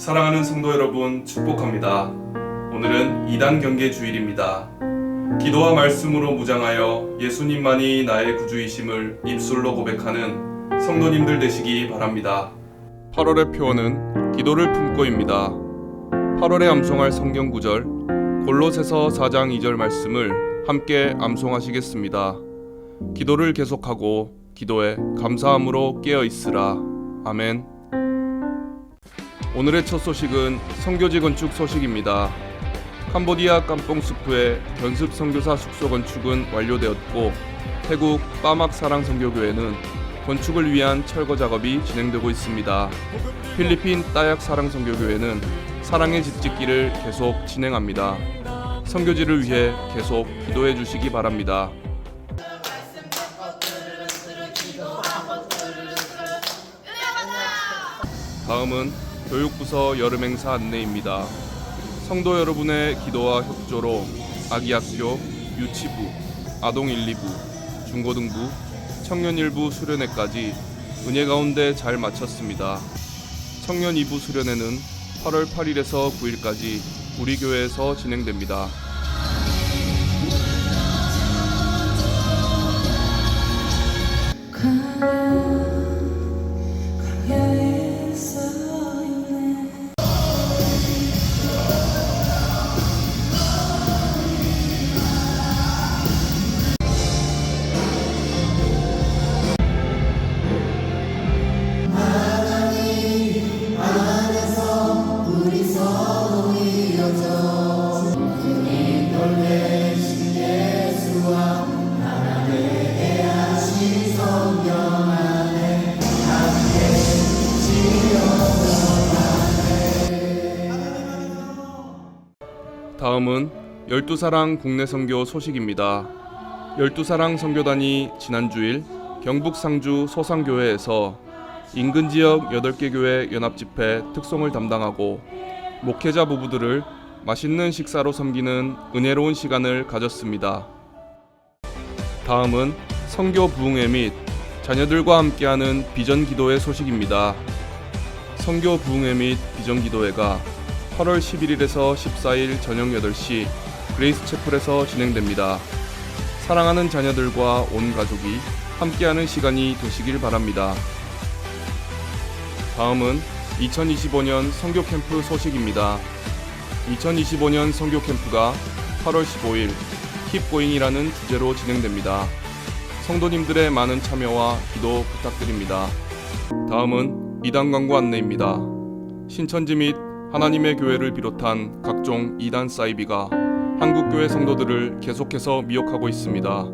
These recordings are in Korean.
사랑하는 성도 여러분 축복합니다. 오늘은 2단 경계 주일입니다. 기도와 말씀으로 무장하여 예수님만이 나의 구주이심을 입술로 고백하는 성도님들 되시기 바랍니다. 8월의 표어는 기도를 품고입니다. 8월에 암송할 성경 구절 골로새서 4장 2절 말씀을 함께 암송하시겠습니다. 기도를 계속하고 기도에 감사함으로 깨어 있으라. 아멘. 오늘의 첫 소식은 성교지 건축 소식입니다. 캄보디아 깜뽕스프의 연습 선교사 숙소 건축은 완료되었고 태국 빠막 사랑 선교교회는 건축을 위한 철거 작업이 진행되고 있습니다. 필리핀 따약 사랑 선교교회는 사랑의 집 짓기를 계속 진행합니다. 선교지를 위해 계속 기도해 주시기 바랍니다. 다음은 교육부서 여름 행사 안내입니다. 성도 여러분의 기도와 협조로 아기학교, 유치부, 아동 1, 2부, 중고등부, 청년 1부 수련회까지 은혜 가운데 잘 마쳤습니다. 청년 2부 수련회는 8월 8일에서 9일까지 우리 교회에서 진행됩니다. 다음은 열두사랑 국내 선교 소식입니다. 열두사랑 선교단이 지난 주일 경북 상주 소상교회에서 인근 지역 8개 교회 연합 집회 특송을 담당하고 목회자 부부들을 맛있는 식사로 섬기는 은혜로운 시간을 가졌습니다. 다음은 선교 부흥회 및 자녀들과 함께하는 비전 기도회 소식입니다. 선교 부흥회 및 비전 기도회가 8월 11일에서 14일 저녁 8시 그레이스 채플에서 진행됩니다. 사랑하는 자녀들과 온 가족이 함께하는 시간이 되시길 바랍니다. 다음은 2025년 성교 캠프 소식입니다. 2025년 성교 캠프가 8월 15일 킵고잉이라는 주제로 진행됩니다. 성도님들의 많은 참여와 기도 부탁드립니다. 다음은 이단 광고 안내입니다. 신천지 및 하나님의 교회를 비롯한 각종 이단 사이비가 한국교회 성도들을 계속해서 미혹하고 있습니다.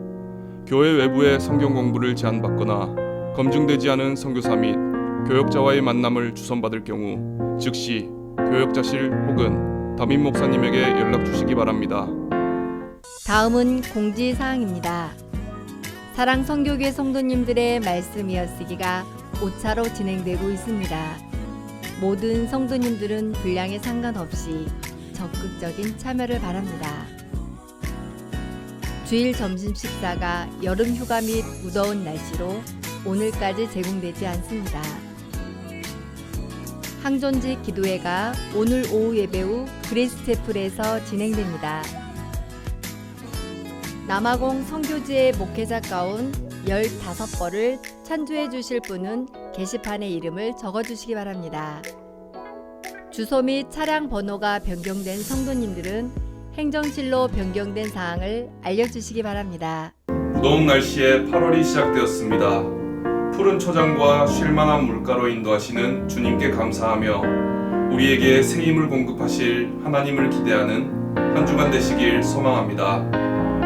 교회 외부의 성경 공부를 제한받거나 검증되지 않은 선교사 및 교역자와의 만남을 주선받을 경우 즉시 교역자실 혹은 담임 목사님에게 연락 주시기 바랍니다. 다음은 공지 사항입니다. 사랑 성교계 성도님들의 말씀 이어쓰기가 5차로 진행되고 있습니다. 모든 성도님들은 분량에 상관없이 적극적인 참여를 바랍니다. 주일 점심 식사가 여름 휴가 및 무더운 날씨로 오늘까지 제공되지 않습니다. 항존지 기도회가 오늘 오후 예배 후 그레이스 채플에서 진행됩니다. 남아공 성교지의 목회자 가운 15벌을 찬조해 주실 분은 게시판에 이름을 적어 주시기 바랍니다. 주소 및 차량 번호가 변경된 성도님들은 행정실로 변경된 사항을 알려 주시기 바랍니다. 무더운 날씨에 8월이 시작되었습니다. 푸른 초장과 쉴만한 물가로 인도하시는 주님께 감사하며 우리에게 새 힘을 공급하실 하나님을 기대하는 한 주간 되시길 소망합니다.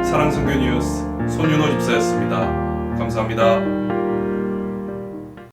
사랑성교 뉴스 손윤호 집사였습니다. 감사합니다.